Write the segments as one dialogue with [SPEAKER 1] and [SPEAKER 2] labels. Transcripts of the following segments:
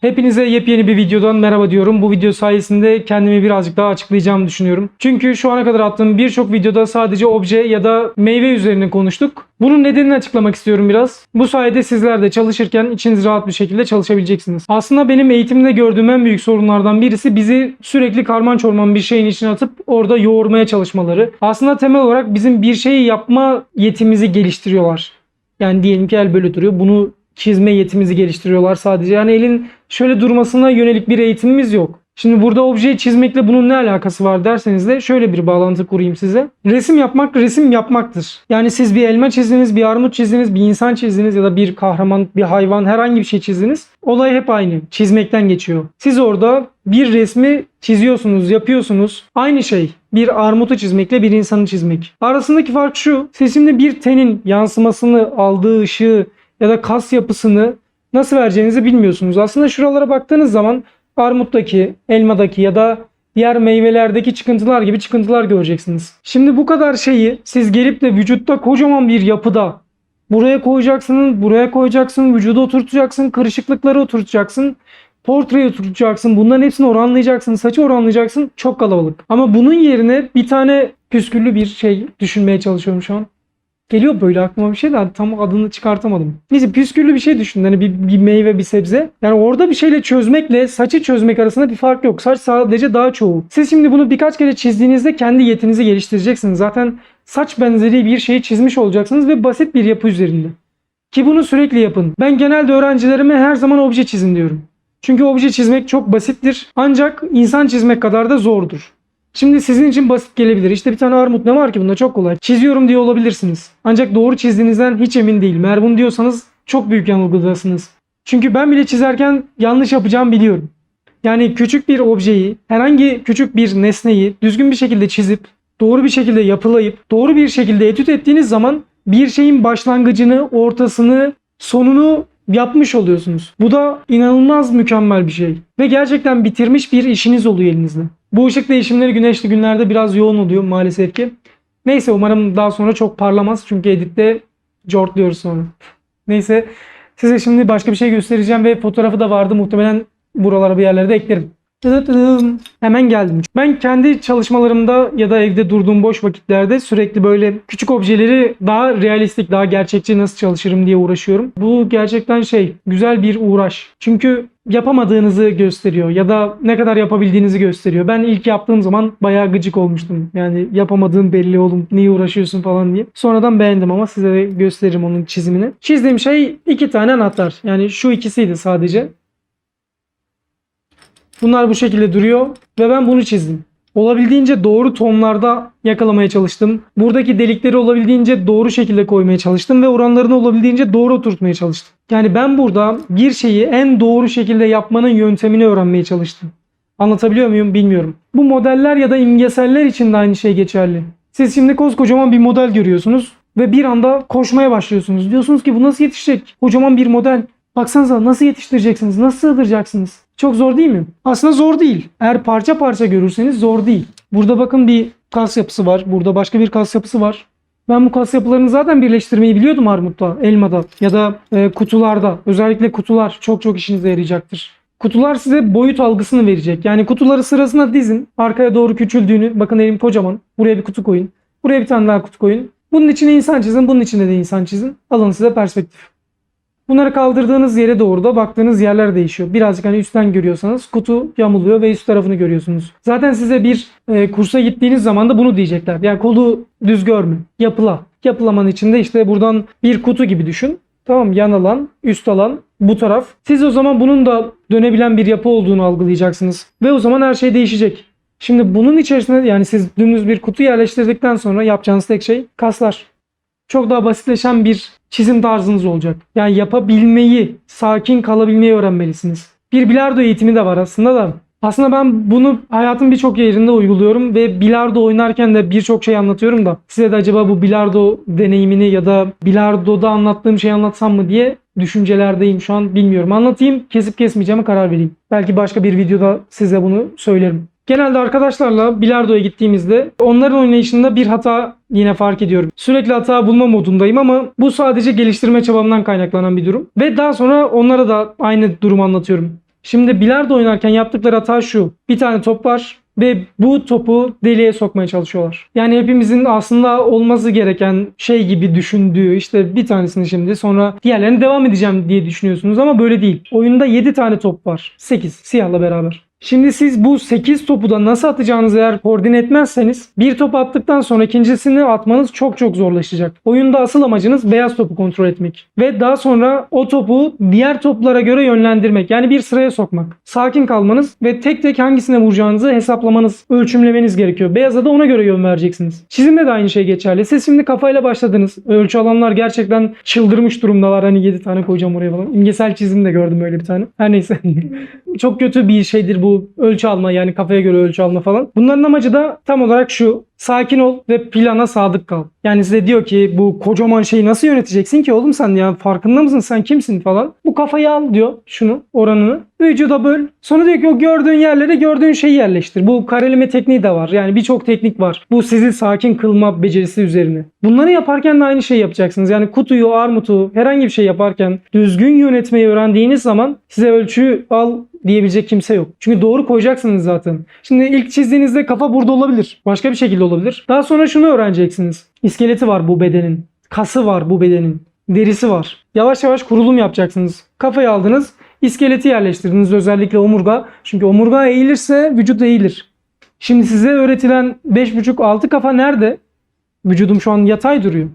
[SPEAKER 1] Hepinize yepyeni bir videodan merhaba diyorum. Bu video sayesinde kendimi birazcık daha açıklayacağımı düşünüyorum. Çünkü şu ana kadar attığım birçok videoda sadece obje ya da meyve üzerine konuştuk. Bunun nedenini açıklamak istiyorum biraz. Bu sayede sizler de çalışırken içiniz rahat bir şekilde çalışabileceksiniz. Aslında benim eğitimde gördüğüm en büyük sorunlardan birisi bizi sürekli karman çorman bir şeyin içine atıp orada yoğurmaya çalışmaları. Aslında temel olarak bizim bir şeyi yapma yetimizi geliştiriyorlar. Yani diyelim ki el böyle duruyor. Bunu çizme yetimizi geliştiriyorlar sadece. Yani elin şöyle durmasına yönelik bir eğitimimiz yok. Şimdi burada objeyi çizmekle bunun ne alakası var derseniz de şöyle bir bağlantı kurayım size. Resim yapmak resim yapmaktır. Yani siz bir elma çizdiniz, bir armut çizdiniz, bir insan çizdiniz ya da bir kahraman, bir hayvan herhangi bir şey çizdiniz. Olay hep aynı. Çizmekten geçiyor. Siz orada bir resmi çiziyorsunuz, yapıyorsunuz. Aynı şey. Bir armutu çizmekle bir insanı çizmek. Arasındaki fark şu. Siz bir tenin yansımasını, aldığı ışığı ya da kas yapısını nasıl vereceğinizi bilmiyorsunuz. Aslında şuralara baktığınız zaman armuttaki, elmadaki ya da diğer meyvelerdeki çıkıntılar gibi çıkıntılar göreceksiniz. Şimdi bu kadar şeyi siz gelip de vücutta kocaman bir yapıda buraya koyacaksın, buraya koyacaksın, vücuda oturtacaksın, kırışıklıkları oturtacaksın, portreyi oturtacaksın. Bunların hepsini oranlayacaksın, saçı oranlayacaksın. Çok kalabalık. Ama bunun yerine bir tane püsküllü bir şey düşünmeye çalışıyorum şu an. Geliyor böyle aklıma bir şey de tam adını çıkartamadım. Neyse püsküllü bir şey düşün. Hani bir, bir meyve bir sebze. Yani orada bir şeyle çözmekle saçı çözmek arasında bir fark yok. Saç sadece daha çoğu. Siz şimdi bunu birkaç kere çizdiğinizde kendi yetinizi geliştireceksiniz. Zaten saç benzeri bir şeyi çizmiş olacaksınız ve basit bir yapı üzerinde. Ki bunu sürekli yapın. Ben genelde öğrencilerime her zaman obje çizin diyorum. Çünkü obje çizmek çok basittir. Ancak insan çizmek kadar da zordur. Şimdi sizin için basit gelebilir. İşte bir tane armut ne var ki bunda çok kolay. Çiziyorum diye olabilirsiniz. Ancak doğru çizdiğinizden hiç emin değilim. Eğer bunu diyorsanız çok büyük yanılgıdasınız. Çünkü ben bile çizerken yanlış yapacağımı biliyorum. Yani küçük bir objeyi, herhangi küçük bir nesneyi düzgün bir şekilde çizip, doğru bir şekilde yapılayıp, doğru bir şekilde etüt ettiğiniz zaman bir şeyin başlangıcını, ortasını, sonunu yapmış oluyorsunuz. Bu da inanılmaz mükemmel bir şey. Ve gerçekten bitirmiş bir işiniz oluyor elinizde. Bu ışık değişimleri güneşli günlerde biraz yoğun oluyor maalesef ki. Neyse umarım daha sonra çok parlamaz çünkü editte cortluyoruz sonra. Neyse size şimdi başka bir şey göstereceğim ve fotoğrafı da vardı muhtemelen buralara bir yerlere de eklerim. Hemen geldim. Ben kendi çalışmalarımda ya da evde durduğum boş vakitlerde sürekli böyle küçük objeleri daha realistik, daha gerçekçi nasıl çalışırım diye uğraşıyorum. Bu gerçekten şey, güzel bir uğraş. Çünkü yapamadığınızı gösteriyor ya da ne kadar yapabildiğinizi gösteriyor. Ben ilk yaptığım zaman bayağı gıcık olmuştum. Yani yapamadığın belli oğlum niye uğraşıyorsun falan diye. Sonradan beğendim ama size gösteririm onun çizimini. Çizdiğim şey iki tane anahtar. Yani şu ikisiydi sadece. Bunlar bu şekilde duruyor ve ben bunu çizdim. Olabildiğince doğru tonlarda yakalamaya çalıştım. Buradaki delikleri olabildiğince doğru şekilde koymaya çalıştım ve oranlarını olabildiğince doğru oturtmaya çalıştım. Yani ben burada bir şeyi en doğru şekilde yapmanın yöntemini öğrenmeye çalıştım. Anlatabiliyor muyum bilmiyorum. Bu modeller ya da imgeseller için de aynı şey geçerli. Siz şimdi koskocaman bir model görüyorsunuz ve bir anda koşmaya başlıyorsunuz. Diyorsunuz ki bu nasıl yetişecek? Kocaman bir model. Baksanıza nasıl yetiştireceksiniz? Nasıl sığdıracaksınız? Çok zor değil mi? Aslında zor değil. Eğer parça parça görürseniz zor değil. Burada bakın bir kas yapısı var. Burada başka bir kas yapısı var. Ben bu kas yapılarını zaten birleştirmeyi biliyordum armutta, elmada ya da e, kutularda. Özellikle kutular çok çok işinize yarayacaktır. Kutular size boyut algısını verecek. Yani kutuları sırasına dizin. Arkaya doğru küçüldüğünü. Bakın elim kocaman. Buraya bir kutu koyun. Buraya bir tane daha kutu koyun. Bunun içine insan çizin. Bunun içine de insan çizin. Alın size perspektif. Bunları kaldırdığınız yere doğru da baktığınız yerler değişiyor. Birazcık hani üstten görüyorsanız kutu yamuluyor ve üst tarafını görüyorsunuz. Zaten size bir e, kursa gittiğiniz zaman da bunu diyecekler. Yani kolu düz görme. Yapıla. Yapılamanın içinde işte buradan bir kutu gibi düşün. Tamam yan alan, üst alan, bu taraf. Siz o zaman bunun da dönebilen bir yapı olduğunu algılayacaksınız. Ve o zaman her şey değişecek. Şimdi bunun içerisine yani siz dümdüz bir kutu yerleştirdikten sonra yapacağınız tek şey kaslar çok daha basitleşen bir çizim tarzınız olacak. Yani yapabilmeyi, sakin kalabilmeyi öğrenmelisiniz. Bir bilardo eğitimi de var aslında da. Aslında ben bunu hayatın birçok yerinde uyguluyorum ve bilardo oynarken de birçok şey anlatıyorum da size de acaba bu bilardo deneyimini ya da bilardoda anlattığım şeyi anlatsam mı diye düşüncelerdeyim şu an bilmiyorum. Anlatayım, kesip kesmeyeceğime karar vereyim. Belki başka bir videoda size bunu söylerim. Genelde arkadaşlarla bilardoya gittiğimizde onların oynayışında bir hata yine fark ediyorum. Sürekli hata bulma modundayım ama bu sadece geliştirme çabamdan kaynaklanan bir durum. Ve daha sonra onlara da aynı durumu anlatıyorum. Şimdi bilardo oynarken yaptıkları hata şu. Bir tane top var ve bu topu deliğe sokmaya çalışıyorlar. Yani hepimizin aslında olması gereken şey gibi düşündüğü işte bir tanesini şimdi sonra diğerlerini devam edeceğim diye düşünüyorsunuz ama böyle değil. Oyunda 7 tane top var. 8 siyahla beraber. Şimdi siz bu 8 topu da nasıl atacağınızı eğer koordine etmezseniz bir top attıktan sonra ikincisini atmanız çok çok zorlaşacak. Oyunda asıl amacınız beyaz topu kontrol etmek. Ve daha sonra o topu diğer toplara göre yönlendirmek. Yani bir sıraya sokmak. Sakin kalmanız ve tek tek hangisine vuracağınızı hesaplamanız, ölçümlemeniz gerekiyor. Beyaza da ona göre yön vereceksiniz. Çizimde de aynı şey geçerli. Siz şimdi kafayla başladınız. Ölçü alanlar gerçekten çıldırmış durumdalar. Hani 7 tane koyacağım oraya falan. İmgesel çizim de gördüm öyle bir tane. Her neyse. çok kötü bir şeydir bu ölçü alma yani kafaya göre ölçü alma falan. Bunların amacı da tam olarak şu. Sakin ol ve plana sadık kal. Yani size diyor ki bu kocaman şeyi nasıl yöneteceksin ki oğlum sen ya farkında mısın sen kimsin falan. Bu kafayı al diyor şunu oranını. Vücuda böl. Sonra diyor ki o gördüğün yerlere gördüğün şeyi yerleştir. Bu kareleme tekniği de var. Yani birçok teknik var. Bu sizi sakin kılma becerisi üzerine. Bunları yaparken de aynı şeyi yapacaksınız. Yani kutuyu, armutu herhangi bir şey yaparken düzgün yönetmeyi öğrendiğiniz zaman size ölçü al diyebilecek kimse yok. Çünkü doğru koyacaksınız zaten. Şimdi ilk çizdiğinizde kafa burada olabilir. Başka bir şekilde olabilir. Daha sonra şunu öğreneceksiniz. İskeleti var bu bedenin. Kası var bu bedenin. Derisi var. Yavaş yavaş kurulum yapacaksınız. Kafayı aldınız. iskeleti yerleştirdiniz özellikle omurga. Çünkü omurga eğilirse vücut eğilir. Şimdi size öğretilen 5,5-6 kafa nerede? Vücudum şu an yatay duruyor.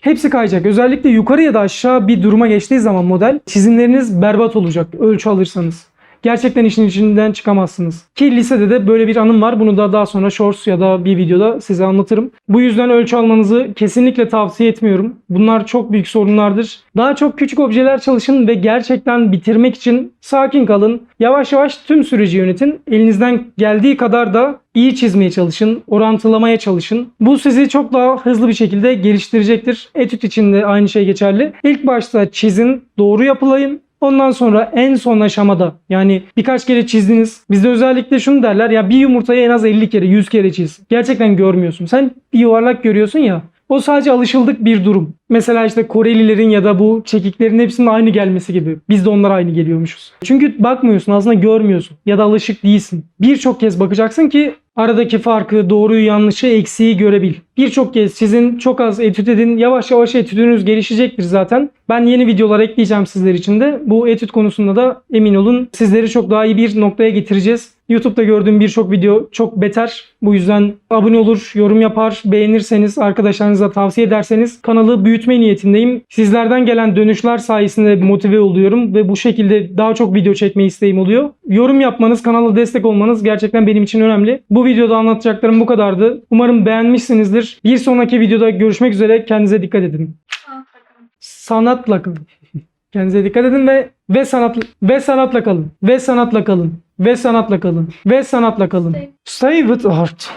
[SPEAKER 1] Hepsi kayacak. Özellikle yukarı ya da aşağı bir duruma geçtiği zaman model çizimleriniz berbat olacak ölçü alırsanız. Gerçekten işin içinden çıkamazsınız. Ki lisede de böyle bir anım var. Bunu da daha sonra shorts ya da bir videoda size anlatırım. Bu yüzden ölçü almanızı kesinlikle tavsiye etmiyorum. Bunlar çok büyük sorunlardır. Daha çok küçük objeler çalışın ve gerçekten bitirmek için sakin kalın. Yavaş yavaş tüm süreci yönetin. Elinizden geldiği kadar da iyi çizmeye çalışın, orantılamaya çalışın. Bu sizi çok daha hızlı bir şekilde geliştirecektir. Etüt için de aynı şey geçerli. İlk başta çizin, doğru yapılayın. Ondan sonra en son aşamada yani birkaç kere çizdiniz. Bizde özellikle şunu derler ya bir yumurtayı en az 50 kere 100 kere çiz. Gerçekten görmüyorsun. Sen bir yuvarlak görüyorsun ya. O sadece alışıldık bir durum. Mesela işte Korelilerin ya da bu çekiklerin hepsinin aynı gelmesi gibi. Biz de onlara aynı geliyormuşuz. Çünkü bakmıyorsun aslında görmüyorsun ya da alışık değilsin. Birçok kez bakacaksın ki aradaki farkı, doğruyu, yanlışı, eksiği görebil. Birçok kez sizin çok az etüt edin. Yavaş yavaş etüdünüz gelişecektir zaten. Ben yeni videolar ekleyeceğim sizler için de. Bu etüt konusunda da emin olun sizleri çok daha iyi bir noktaya getireceğiz. YouTube'da gördüğüm birçok video çok beter. Bu yüzden abone olur, yorum yapar, beğenirseniz, arkadaşlarınıza tavsiye ederseniz kanalı büyütme niyetindeyim. Sizlerden gelen dönüşler sayesinde motive oluyorum ve bu şekilde daha çok video çekme isteğim oluyor. Yorum yapmanız, kanala destek olmanız gerçekten benim için önemli. Bu videoda anlatacaklarım bu kadardı. Umarım beğenmişsinizdir. Bir sonraki videoda görüşmek üzere. Kendinize dikkat edin. Sanatla kalın. Kendinize dikkat edin ve ve sanat ve sanatla kalın. Ve sanatla kalın. Ve sanatla kalın. Ve sanatla kalın. Stay with art.